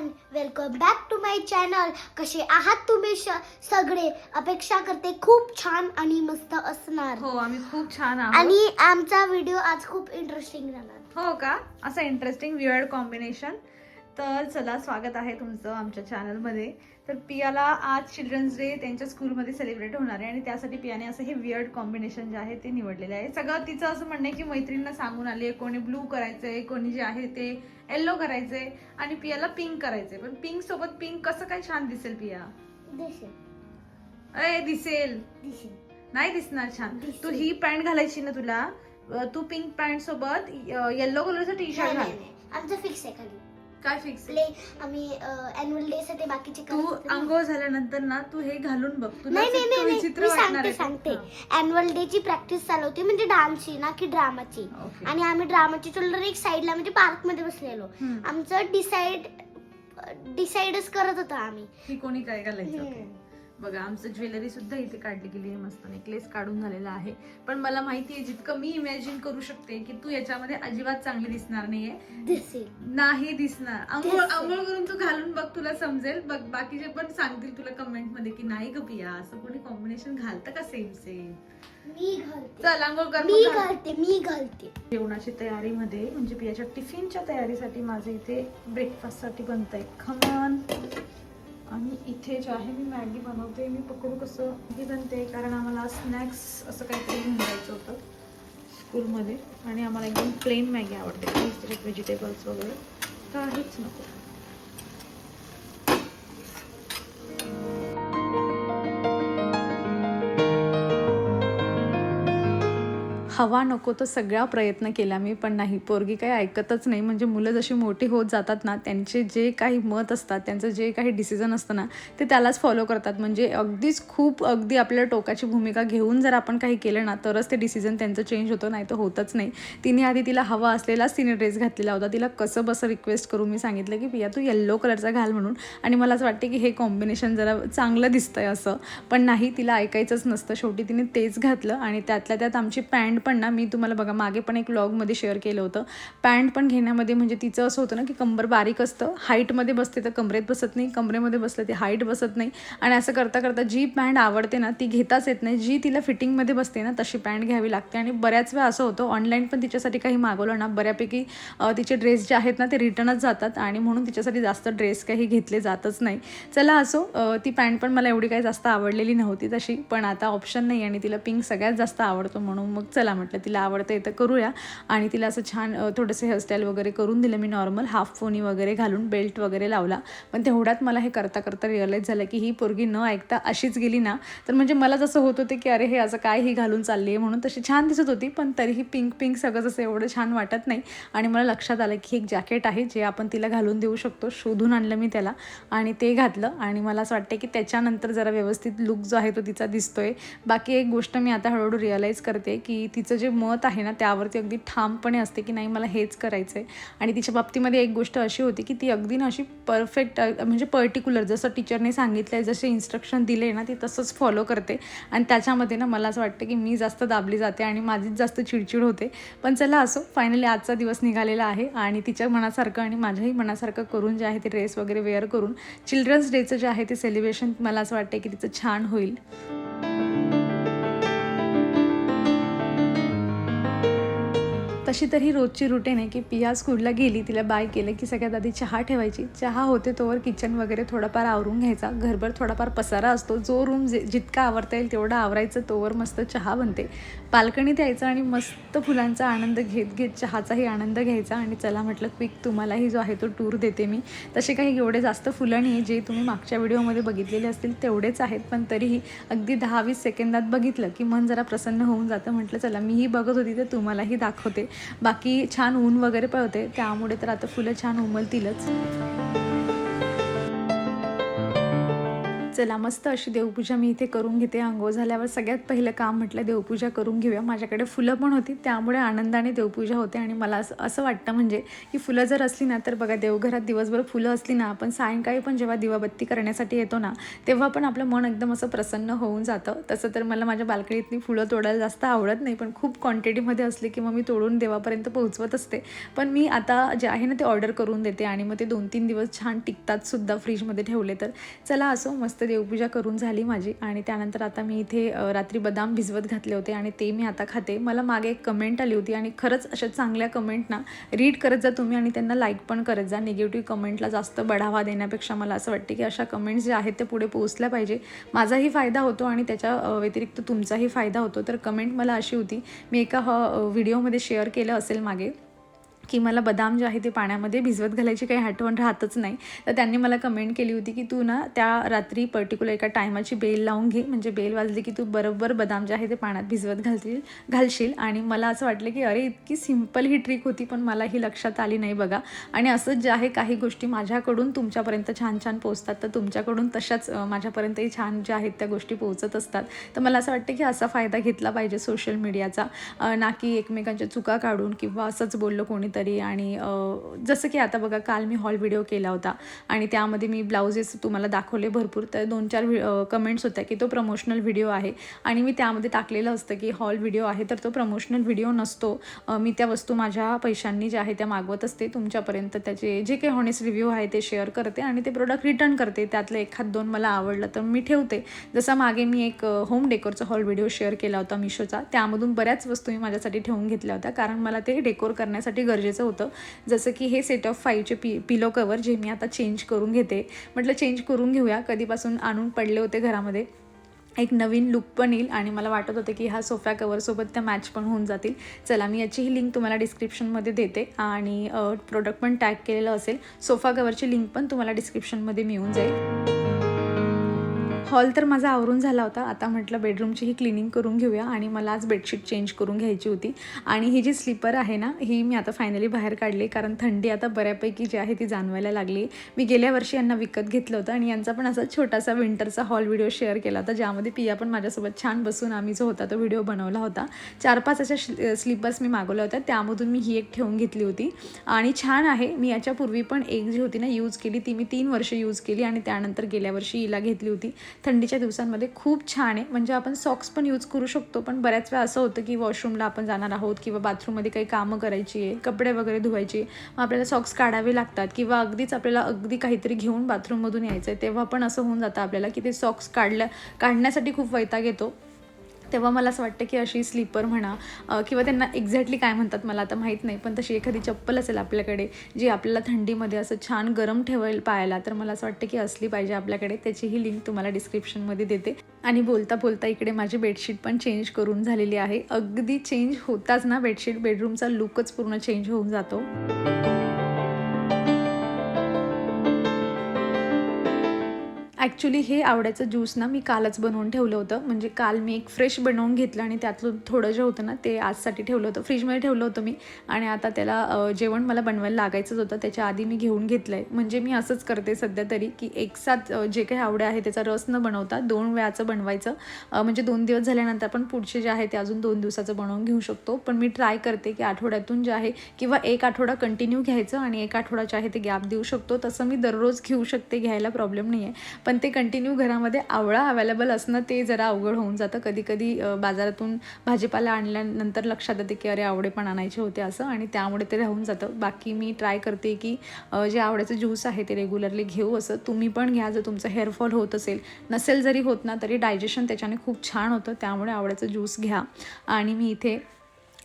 Everyone welcome back to my channel कसे आहात तुम्ही सगळे? अपेक्षा करते खूप छान आणि मस्त असणार. हो आम्ही खूप छान आहोत. आणि आमचा व्हिडिओ आज खूप इंटरेस्टिंग राहणार हो का? असं इंटरेस्टिंग विअर्ड कॉम्बिनेशन तर चला स्वागत आहे तुमचं आमच्या चॅनलमध्ये तर पियाला आज चिल्ड्रन्स डे त्यांच्या स्कूलमध्ये सेलिब्रेट होणार आहे आणि त्यासाठी पियाने असं हे विअर्ड कॉम्बिनेशन जे आहे ते निवडलेलं आहे. सगळं तिचं असं म्हणणं आहे की मैत्रिणींना सांगून आली आहे कोणी ब्लू करायचंय कोणी जे आहे ते येल्लो करायचंय आणि पियाला पिंक करायचंय. पण पिंक सोबत पिंक कसं काय छान दिसेल पिया? दिसेल. अरे दिसेल. नाही दिसणार छान. तू ही पॅन्ट घालायची ना तुला तू पिंक पॅन्ट सोबत येल्लो कलरचं टी शर्ट घाल. आमचं फिक्स आहे खाली. काय फिक्स प्ले आम्ही अॅन्युअल डे साठी बाकीचे तू. आंघोळ झाल्यानंतर ना तू हे घालून बघ तुला नाही नाही नाही, नाही विचित्र मी वाटणार सांगते आहे सांगते. अॅन्युअल डे ची प्रॅक्टिस चालू होती म्हणजे डान्सची ना की ड्रामाची. आणि आम्ही ड्रामाची चुलर एक साईडला म्हणजे पार्कमध्ये बसलेलो हम्म. आमचं डिसाइड डिसाइडच करत होतो आम्ही की कोणी काय घालायचं. हम्म. बघा आमचं ज्वेलरी सुद्धा इथे काढली गेली आहे मस्त नेकलेस काढून झालेला आहे. पण मला माहिती आहे जितकं मी इमॅजिन करू शकते की तू याच्यामध्ये अजिबात चांगली दिसणार नाहीये. नाही दिसणार. आंघोळ. आंघोळ करून तू घालून बघ तुला समजेल. बघ बाकीचे पण सांगतील तुला कमेंटमध्ये की नाही ग पिया असं कोणी कॉम्बिनेशन घालतं का सेम सेम मी घालते. चल आंघोळ कर मी. घालते मी घालते. जेवणाची तयारीमध्ये म्हणजे पियाच्या टिफिनच्या तयारीसाठी माझं इथे ब्रेकफास्टसाठी बनत आहे खमण आणि इथे जे आहे मी मॅगी बनवते. मी पकडू कसं हे बनते कारण आम्हाला स्नॅक्स असं काहीतरी घेऊन जायचं होतं स्कूलमध्ये आणि आम्हाला एकदम प्लेन मॅगी आवडते. काहीच व्हेजिटेबल्स वगैरे. काहीच नको हवा नको तर सगळा प्रयत्न केला मी पण नाही. पोरगी काही ऐकतच नाही. म्हणजे मुलं जशी मोठी होत जातात ना त्यांचे जे काही मत असतात त्यांचं जे काही डिसिजन असतं ना ते त्यालाच फॉलो करतात. म्हणजे अगदीच खूप अगदी आपल्या टोकाची भूमिका घेऊन जर आपण काही केलं ना तरच ते डिसिजन त्यांचं चेंज होतं नाही तर होतच नाही. तिने आधी तिला हवा असलेलाच तिने ड्रेस घातलेला होता. तिला कसं बसं रिक्वेस्ट करून मी सांगितलं की पिया तू येल्लो कलरचा घाल म्हणून. आणि मला असं वाटते की हे कॉम्बिनेशन जरा चांगलं दिसतंय असं. पण नाही तिला ऐकायचंच नसतं. शेवटी तिने तेच घातलं आणि त्यातल्या त्यात आमची पॅन्ट पण पण ना मी तुम्हाला बघा मागे पण एक लॉगमध्ये शेअर केलं होतं. पॅन्ट पण घेण्यामध्ये म्हणजे तिचं असं होतं ना की कंबर बारीक असतं. हाईटमध्ये बसते तर कमरेत बसत नाही. कमरेमध्ये बसलं ते हाईट बसत नाही. आणि असं करता करता जी पॅन्ट आवडते ना ती घेताच येत नाही. जी तिला फिटिंगमध्ये बसते ना तशी पॅन्ट घ्यावी लागते. आणि बऱ्याच वेळा असं होतं ऑनलाईन पण तिच्यासाठी काही मागवलं ना बऱ्यापैकी तिचे ड्रेस जे आहेत ना ते रिटर्नच जातात. आणि म्हणून तिच्यासाठी जास्त ड्रेस काही घेतले जातच नाही. चला असो ती पॅन्ट पण मला एवढी काही जास्त आवडलेली नव्हती तशी. पण आता ऑप्शन नाही आणि तिला पिंक सगळ्यात जास्त आवडतो म्हणून मग चला म्हटलं तिला आवडतं येतं करूया. आणि तिला असं छान थोडंसं हेअरस्टाईल वगैरे करून दिलं मी नॉर्मल हाफ फोनी वगैरे घालून बेल्ट वगैरे लावला. पण तेवढ्यात मला हे करता करता रिअलाईज झालं की ही पोरगी न ऐकता अशीच गेली ना. तर म्हणजे मला जसं होत होते की अरे हे असं काय ही घालून चालली आहे म्हणून तशी छान दिसत होती. पण तरीही पिंक पिंक सगळं जसं एवढं छान वाटत नाही. आणि मला लक्षात आलं की एक जॅकेट आहे जे आपण तिला घालून देऊ शकतो. शोधून आणलं मी त्याला आणि ते घातलं. आणि मला असं वाटतं की त्याच्यानंतर जरा व्यवस्थित लुक जो आहे तो तिचा दिसतोय. बाकी एक गोष्ट मी आता हळूहळू रिअलाईज करते की ती तिचं जे मत आहे ना त्यावरती अगदी ठामपणे असते की नाही मला हेच करायचं आहे आणि तिच्या बाबतीमध्ये एक गोष्ट अशी होती की ती अगदी ना अशी परफेक्ट म्हणजे पर्टिक्युलर जसं टीचरने सांगितलं आहे जसे इन्स्ट्रक्शन दिले ना ती तसंच फॉलो करते. आणि त्याच्यामध्ये ना मला असं वाटतं की मी जास्त दाबली जाते आणि माझीच जास्त चिडचिड होते. पण चला असो फायनली आजचा दिवस निघालेला आहे आणि तिच्या मनासारखं आणि माझ्याही मनासारखं करून जे आहे ते ड्रेस वगैरे वेअर करून चिल्ड्रन्स डेचं जे आहे ते सेलिब्रेशन मला असं वाटतं की तिचं छान होईल. तशी तर ही रोजची रुटीन आहे की पिया स्कूलला गेली तिला बाय केलं की सगळ्यात आधी चहा ठेवायची. चहा होते तोवर किचन वगैरे थोडंफार आवरून घ्यायचा. घरभर थोडाफार पसारा असतो. जो रूम जे जितका आवरता येईल तेवढा आवरायचं तोवर मस्त चहा बनते. बाल्कनीत यायचं आणि मस्त फुलांचा आनंद घेत घेत चहाचाही आनंद घ्यायचा आणि चला म्हटलं क्विक तुम्हालाही जो आहे तो टूर देते मी. तसे काही एवढे जास्त फुलं नाही जे तुम्ही मागच्या व्हिडिओमध्ये बघितलेले असतील तेवढेच आहेत. पण तरीही अगदी दहा वीस सेकंदात बघितलं की मन जरा प्रसन्न होऊन जातं. म्हटलं चला मीही बघत होती तर तुम्हालाही दाखवते. बाकी छान ऊन वगैरे पळते त्यामुळे तर आता फुलं छान उमलतीलच. चला मस्त अशी देवपूजा मी इथे करून घेते. आंघोळ झाल्यावर सगळ्यात पहिलं काम म्हटलं देवपूजा करून घेऊया. माझ्याकडे फुलं पण होती त्यामुळे आनंदाने देवपूजा होते. आणि मला असं असं वाटतं म्हणजे की फुलं जर असली ना तर बघा देवघरात दिवसभर फुलं असली ना आपण सायंकाळी पण जेव्हा दिवाबत्ती करण्यासाठी येतो ना तेव्हा पण आपलं मन एकदम असं प्रसन्न होऊन जातं. तसं तर मला माझ्या बाल्कनीतली फुलं तोडायला जास्त आवडत नाही पण खूप क्वांटिटीमध्ये असली की मग मी तोडून देवापर्यंत पोहोचवत असते. पण मी आता जे आहे ना ते ऑर्डर करून देते. आणि मग ते दोन तीन दिवस छान टिकतात सुद्धा फ्रीजमध्ये ठेवले तर. चला असो मस्त देवपूजा करून झाली माझी आणि त्यानंतर आता मी इथे रात्री बदाम भिजवत घातले होते आणि ते मी आता खाते. मला मागे एक कमेंट आली होती आणि खरंच अशा चांगल्या कमेंट ना रीड करत जा तुम्ही आणि त्यांना लाईक पण करत जा. निगेटिव्ह कमेंटला जास्त बढावा देण्यापेक्षा मला असं वाटते की अशा कमेंट्स ज्या आहेत ते पुढे पोहोचल्या पाहिजे. माझाही फायदा होतो आणि त्याच्या व्यतिरिक्त तुमचाही फायदा होतो. तर कमेंट मला अशी होती मी एका ह व्हिडिओमध्ये शेअर केलं असेल मागे. की मला बदाम जे आहे ते पाण्यामध्ये भिजवत घालायची काही आठवण राहतच नाही. तर त्यांनी मला कमेंट केली होती की तू ना त्या रात्री पर्टिक्युलर एका टायमाची बेल लावून घे. म्हणजे बेल वाजली की तू बरोबर बदाम जे आहे ते पाण्यात भिजवत घालतील घालशील. आणि मला असं वाटलं की अरे इतकी सिंपल ही ट्रिक होती पण मला ही लक्षात आली नाही बघा. आणि असंच जे आहे काही गोष्टी माझ्याकडून तुमच्यापर्यंत छान छान पोहोचतात. तर तुमच्याकडून तशाच माझ्यापर्यंतही छान ज्या आहेत त्या गोष्टी पोहोचत असतात. तर मला असं वाटतं की असा फायदा घेतला पाहिजे सोशल मीडियाचा ना की एकमेकांच्या चुका काढून किंवा असंच बोललं कोणीतरी तरी आणि जसं की आता बघा काल मी हॉल व्हिडिओ केला होता आणि त्यामध्ये मी ब्लाउजेस तुम्हाला दाखवले भरपूर. तर दोन चार कमेंट्स होत्या की तो प्रमोशनल व्हिडिओ आहे आणि मी त्यामध्ये टाकलेलं असतं की हॉल व्हिडिओ आहे तर तो प्रमोशनल व्हिडिओ नसतो. मी त्या वस्तू माझ्या पैशांनी ज्या आहे त्या मागवत असते तुमच्यापर्यंत. त्याचे जे काही हॉनेस्ट रिव्ह्यू आहे ते शेअर करते आणि ते प्रोडक्ट रिटर्न करते. त्यातलं एखाद दोन मला आवडलं तर मी ठेवते. जसा मागे मी एक होम डेकोरचा हॉल व्हिडिओ शेअर केला होता मिशोचा. त्यामधून बऱ्याच वस्तू मी माझ्यासाठी ठेवून घेतल्या होत्या कारण मला ते डेकोर करण्यासाठी गरजेचं होतं. जसं की हे सेट ऑफ फाईव्हचे पी पिलो कवर जे मी आता चेंज करून घेते. म्हटलं चेंज करून घेऊया. कधीपासून आणून पडले होते घरामध्ये. एक नवीन लुक पण येईल आणि मला वाटत होतं की ह्या सोफ्या कवरसोबत त्या मॅच पण होऊन जातील. चला मी याचीही लिंक तुम्हाला डिस्क्रिप्शनमध्ये देते आणि प्रोडक्ट पण टॅग केलेलं असेल. सोफा कवरची लिंक पण तुम्हाला डिस्क्रिप्शनमध्ये मिळून जाईल. हॉल तर माझा आवरून झाला होता. आता म्हटलं बेडरूमची ही क्लिनिंग करून घेऊया आणि मला आज बेडशीट चेंज करून घ्यायची होती. आणि ही जी स्लीपर आहे ना ही मी आता फायनली बाहेर काढली कारण थंडी आता बऱ्यापैकी जी आहे ती जाणवायला लागली मी गेल्या वर्षी यांना विकत घेतलं होतं आणि यांचा पण असा छोटासा विंटरचा हॉल व्हिडिओ शेअर केला होता. ज्यामध्ये पिया पण माझ्यासोबत छान बसून आम्ही जो होता तो व्हिडिओ बनवला होता. चार पाच अशा स्लीपर्स मी मागवल्या होत्या. त्यामधून मी ही एक ठेवून घेतली होती. आणि छान आहे. मी याच्यापूर्वी पण एक जी होती ना यूज केली ती मी तीन वर्ष यूज केली आणि त्यानंतर गेल्या वर्षी हिला घेतली होती. थंडीच्या दिवसांमध्ये खूप छान आहे. म्हणजे आपण सॉक्स पण यूज करू शकतो पण बऱ्याच वेळा असं होतं की वॉशरूमला आपण जाणार आहोत किंवा बाथरूममध्ये काही कामं करायची आहे कपडे वगैरे धुवायचे मग आपल्याला सॉक्स काढावे लागतात किंवा अगदीच आपल्याला अगदी काहीतरी घेऊन बाथरूममधून यायचं आहे तेव्हा पण असं होऊन जातं आपल्याला की ते सॉक्स काढल्या काढण्यासाठी खूप वैताग येतो. तेव्हा मला असं वाटतं की अशी स्लीपर म्हणा किंवा त्यांना एक्झॅक्टली काय म्हणतात मला आता माहीत नाही पण तशी एखादी चप्पल असेल आपल्याकडे जी आपल्याला थंडीमध्ये असं छान गरम ठेवेल पाहायला तर मला असं वाटतं की असली पाहिजे आपल्याकडे. त्याचीही लिंक तुम्हाला डिस्क्रिप्शनमध्ये देते. आणि बोलता बोलता इकडे माझी बेडशीट पण चेंज करून झालेली आहे. अगदी चेंज होताच ना बेडशीट बेडरूमचा लुकच पूर्ण चेंज होऊन जातो. ॲक्च्युली हे आवड्याचं ज्यूस ना मी कालच बनवून ठेवलं होतं. म्हणजे काल मी एक फ्रेश बनवून घेतलं आणि त्यातलं थोडं जे होतं ना ते आजसाठी ठेवलं होतं. फ्रीजमध्ये ठेवलं होतं मी. आणि आता त्याला जेवण मला बनवायला लागायचंच होतं. त्याच्या आधी मी घेऊन घेतलं आहे म्हणजे मी असंच करते सध्या तरी की एक साथ जे काही आवडे आहे त्याचा रस न बनवता दोन वेळाचं बनवायचं. म्हणजे दोन दिवस झाल्यानंतर आपण पुढचे जे आहे ते अजून दोन दिवसाचं बनवून घेऊ शकतो. पण मी ट्राय करते की आठवड्यातून जे आहे किंवा एक आठवडा कंटिन्यू घ्यायचं आणि एक आठवडा जे आहे ते गॅप देऊ शकतो. तसं मी दररोज घेऊ शकते घ्यायला प्रॉब्लेम नाही आहे पण ते कंटिन्यू घरामध्ये आवळा अवेलेबल असणं ते जरा अवघड होऊन जातं. कधी कधी बाजारातून भाजीपाला आणल्यानंतर लक्षात येते की अरे आवडे पण आणायचे होते असं आणि त्यामुळे ते राहून जातं. बाकी मी ट्राय करते की जे आवड्याचं ज्यूस आहे ते रेग्युलरली घेऊ असं. तुम्ही पण घ्या जर तुमचं हेअरफॉल होत असेल. नसेल जरी होत ना तरी डायजेशन त्याच्याने खूप छान होतं. त्यामुळे आवड्याचं ज्यूस घ्या. आणि मी इथे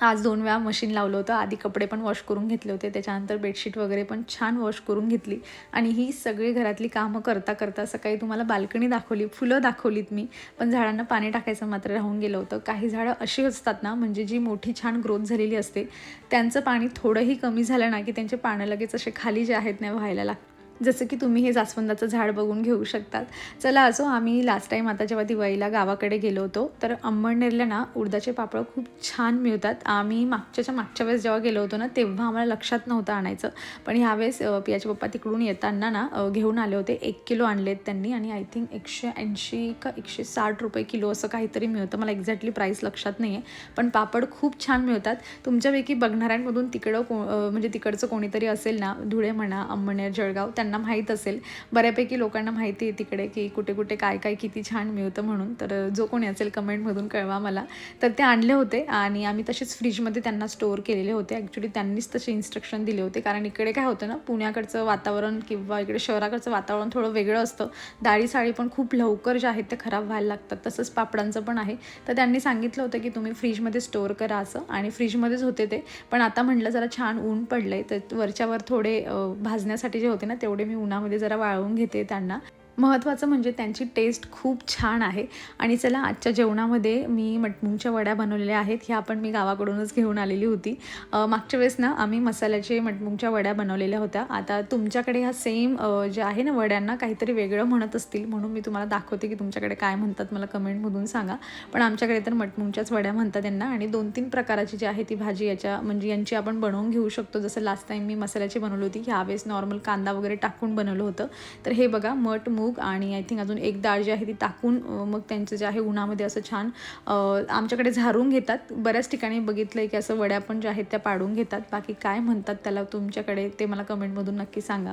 आज दोन वेळा मशीन लावलं होतं. आधी कपडे पण वॉश करून घेतले होते. त्याच्यानंतर बेडशीट वगैरे पण छान वॉश करून घेतली. आणि ही सगळी घरातली कामं करता करता सकाळी तुम्हाला बाल्कनी दाखवली फुलं दाखवलीत मी. पण झाडांना पाणी टाकायचं मात्र राहून गेलं होतं. काही झाडं अशी असतात ना म्हणजे जी मोठी छान ग्रोथ झालेली असते त्यांचं पाणी थोडंही कमी झालं ना की त्यांचे पानं लगेच असे खाली जे आहेत ना व्हायला लागतात. जसं की तुम्ही हे जास्वंदाचं झाड बघून घेऊ शकतात. चला असो आम्ही लास्ट टाईम आता जेव्हा दिवाळीला गावाकडे गेलो होतो तर अंबळनेरला ना उडदाचे पापड खूप छान मिळतात. आम्ही मागच्याच्या मागच्या वेळेस जेव्हा गेलो होतो ना तेव्हा आम्हाला लक्षात नव्हतं आणायचं. पण ह्यावेळेस पियाचे पप्पा तिकडून येताना ना घेऊन आले होते. एक किलो आणलेत त्यांनी आणि आय थिंक एकशे ऐंशी का एकशे साठ रुपये किलो असं काहीतरी मिळतं. मला एक्झॅक्टली प्राईस लक्षात नाही आहे पण पापड खूप छान मिळतात. तुमच्यापैकी बघणाऱ्यांमधून तिकडं को म्हणजे तिकडचं कोणीतरी असेल ना धुळे म्हणा अंबनेर जळगाव त्यांना त्यांना माहीत असेल. बऱ्यापैकी लोकांना माहिती आहे तिकडे की कुठे कुठे काय काय किती छान मिळतं म्हणून. तर जो कोणी असेल कमेंटमधून कळवा मला. तर ते आणले होते आणि आम्ही तसेच फ्रीजमध्ये त्यांना स्टोअर केलेले होते. ॲक्च्युली त्यांनीच तसे इन्स्ट्रक्शन दिले होते. कारण इकडे काय होतं ना पुण्याकडचं वातावरण किंवा इकडे शहराकडचं वातावरण थोडं वेगळं असतं. डाळी साळी पण खूप लवकर ज्या आहेत ते खराब व्हायला लागतात. तसंच पापडांचं पण आहे. तर त्यांनी सांगितलं होतं की तुम्ही फ्रीजमध्ये स्टोअर करा असं. आणि फ्रीजमध्येच होते ते. पण आता म्हटलं जरा छान ऊन पडलं आहे तर वरच्यावर थोडे भाजण्यासाठी जे होते ना तेवढे मी उन्हामध्ये जरा वाळवून घेते त्यांना. महत्त्वाचं म्हणजे त्यांची टेस्ट खूप छान आहे. आणि चला आजच्या जेवणामध्ये मी मटमुंगच्या वड्या बनवलेल्या आहेत. ह्या पण मी गावाकडूनच घेऊन आलेली होती. मागच्या वेळेस ना आम्ही मसाल्याचे मटमुंगच्या वड्या बनवलेल्या होत्या. आता तुमच्याकडे ह्या सेम जे आहे ना वड्यांना काहीतरी वेगळं म्हणत असतील. म्हणून मी तुम्हाला दाखवते की तुमच्याकडे काय म्हणतात. मला कमेंटमधून सांगा. पण आमच्याकडे तर मटमुंगच्याच वड्या म्हणतात त्यांना आणि दोन तीन प्रकाराची जी आहे ती भाजी याच्या म्हणजे यांची आपण बनवून घेऊ शकतो. जसं लास्ट टाईम मी मसाल्याची बनवली होती. ह्यावेळेस नॉर्मल कांदा वगैरे टाकून बनवलं होतं. तर हे बघा मठ मूग आणि आय थिंक अजून एक डाळ जी आहे ती टाकून मग त्यांचं जे आहे उन्हामध्ये असं छान अं, आमच्याकडे झारून घेतात. बऱ्याच ठिकाणी बघितलं आहे की असं वड्या पण ज्या आहेत त्या पाडून घेतात. बाकी काय म्हणतात त्याला तुमच्याकडे ते मला कमेंटमधून नक्की सांगा.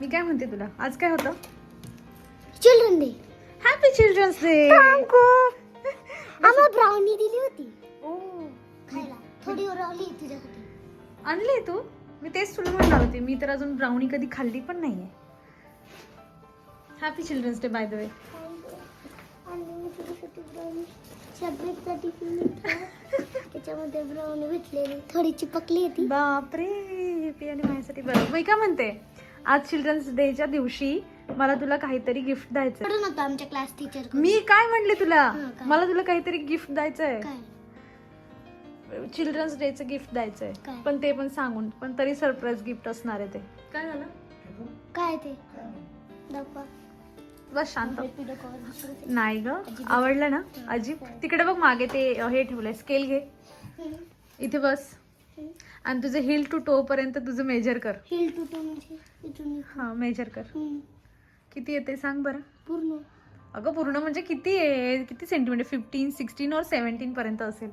मी काय म्हणते तुला? आज काय होतं? Children day happy children's day आम्हाला ब्राउनी दिली होती. खायला. थोडी उरवली तुझ्यासाठी आणली तू? मी तेच तुला म्हणणार होते. मी तर अजून ब्राउनी कधी खाल्ली पण नाहीये. Happy children's day by the way त्याच्यामध्ये ब्राउनी भेटलेली थोडी चिपकली होती बापरे पी आणि माझ्यासाठी बरं. मी काय म्हणते? आज चिल्ड्रन्स डेच्या दिवशी मला तुला काहीतरी गिफ्ट द्यायचं पडून होतं आमच्या क्लास टीचर मी काय म्हणले तुला? हा, काय? मला तुला काहीतरी गिफ्ट द्यायचंय. काय? चिल्ड्रन्स डेचं गिफ्ट द्यायचंय. काय? पण ते पण सांगून पण तरी सरप्राईज गिफ्ट असणार आहे ते. काय झालं? काय ते? दाखवा. बस शांत. नाही ग. आवडलं ना? अजिब तिकडे बघ मागे ते हे ठेवलंय स्केल घे. इथे बस. आणि तुझं हिल टू टो पर्यंत तुझं मेजर कर. हिल टू टू म्हणजे. हा मेजर कर. किती येते सांग बरं? पूर्ण. अगं पूर्ण म्हणजे किती आहे? किती सेंटीमीटर फिफ्टीन सिक्स्टीन और सेव्हन्टीन पर्यंत असेल.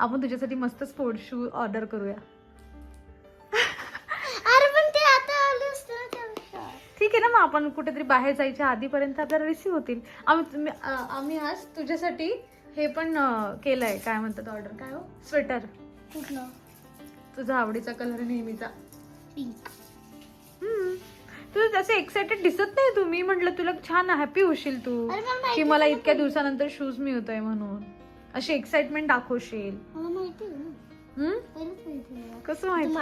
आपण तुझ्यासाठी मस्त स्पोर्ट्स शू ऑर्डर करूया. ना आपण कुठेतरी बाहेर जायच्या आधीपर्यंत आपल्याला रिसीव होतील. आम्ही आम्ही आज तुझ्यासाठी हे पण अ, केलंय. काय म्हणतात ऑर्डर काय हो? स्वेटर कुठलं? तुझा आवडीचा कलर नेहमीचा. पिंक हम्म. तू तसं एक्साइटेड दिसत नाही तू? मी म्हटलं तुला छान हॅपी होशील तू. की मला आहे इतक्या. दिवसानंतर शूज मिळतोय म्हणून. अशी एक्साइटमेंट दाखवशील. आहे आहे. कसं माहिती?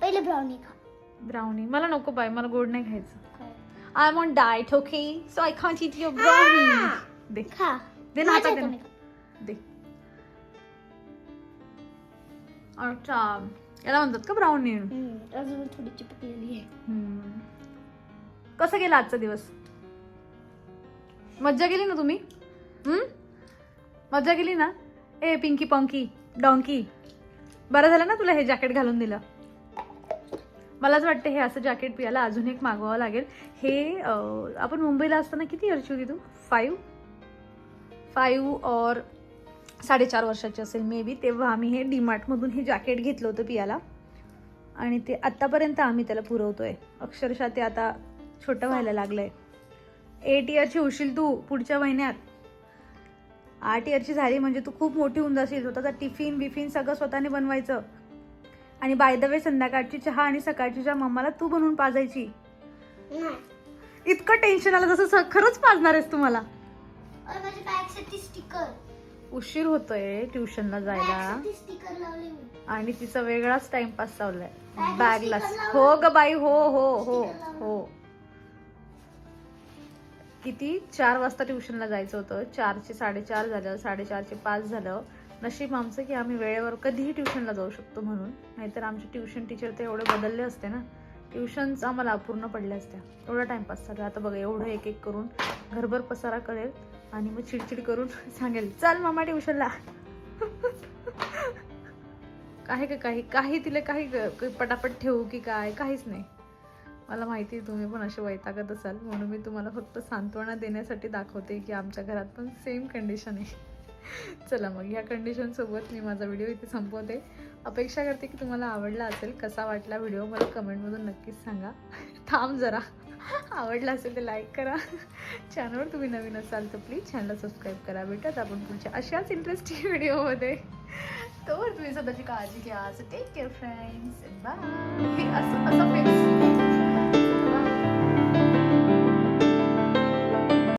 पहिले ब्राउनी खा. ब्राउनी मला नको बाय मला गोड नाही खायचं? I am on diet okay so I can't eat your brownie दे. खा. दे ना हातात दे. अच्छा. याला म्हणतात का ब्राउनी अजून थोडी चिपकलेली आहे. कसं गेला आजचा दिवस? मज्जा केली ना तुम्ही? हम्म? मज्जा केली ना? ए पिंकी पंकी डॉंकी. बरं झालं ना तुला हे जॅकेट घालून दिलं? मलाच वाटतं हे असं जॅकेट पियाला अजून एक मागवावं लागेल. हे आपण मुंबईला असताना किती वर्षी होती तू? फाईव्ह फाईव्ह और साडेचार वर्षाची असेल मे बी तेव्हा आम्ही हे डीमार्टमधून हे जॅकेट घेतलं होतं पियाला. आणि ते आत्तापर्यंत आम्ही त्याला पुरवतो आहे अक्षरशः ते आता छोटं व्हायला लागलं आहे एट इयरची होशील तू पुढच्या महिन्यात. आठ इयरची झाली म्हणजे तू खूप मोठी होऊन जाशील स्वतःचा टिफिन बिफिन सगळं स्वतःने बनवायचं. आणि बाय द वे संध्याकाळची चहा आणि सकाळची चहा मम्माला तू बनवून पाजायची. नाही. इतकं टेन्शन आलं जसं खरंच पाजणार आहेस तुम्हाला. उशीर होतोय ट्युशनला जायला. आणि तिचा वेगळाच टाइमपास चाललाय बॅगला. हो ग बाई हो हो हो. हो. किती? चार वाजता ट्युशनला जायचं होतं. चारचे साडेचार झालं साडेचारचे पाच झालं. नशीब आमचं की आम्ही वेळेवर कधीही ट्युशनला जाऊ शकतो म्हणून. नाहीतर आमचे ट्युशन टीचर ते एवढे बदलले असते ना. ट्युशन्स आम्हाला अपूर्ण पडल्या असत्या. एवढा टाइमपास चालू आता बघा एवढं एक एक करून घरभर पसारा करेल आणि मग चिडचिड करून सांगेल चल मामा ट्युशनला. काही का काही काही तिला काही पटापट ठेवू की काय? काहीच नाही. मला माहिती आहे तुम्ही पण असे वैतागत असाल. म्हणून मी तुम्हाला फक्त सांत्वना देण्यासाठी दाखवते की आमच्या घरात पण सेम कंडिशन आहे. चला मग ह्या कंडिशनसोबत मी माझा व्हिडिओ इथे संपवते. अपेक्षा करते की तुम्हाला आवडला असेल कसा वाटला व्हिडिओ मला कमेंटमधून नक्कीच सांगा. थांब जरा. आवडला असेल तर लाईक करा. चॅनलवर तुम्ही नवीन असाल तर प्लीज चॅनलला सबस्क्राईब करा. भेटत आपण पुढच्या अशाच इंटरेस्टिंग व्हिडिओमध्ये तोवर तुम्ही स्वतःची काळजी घ्या. टेक केअर फ्रेंड्स बाय असं असं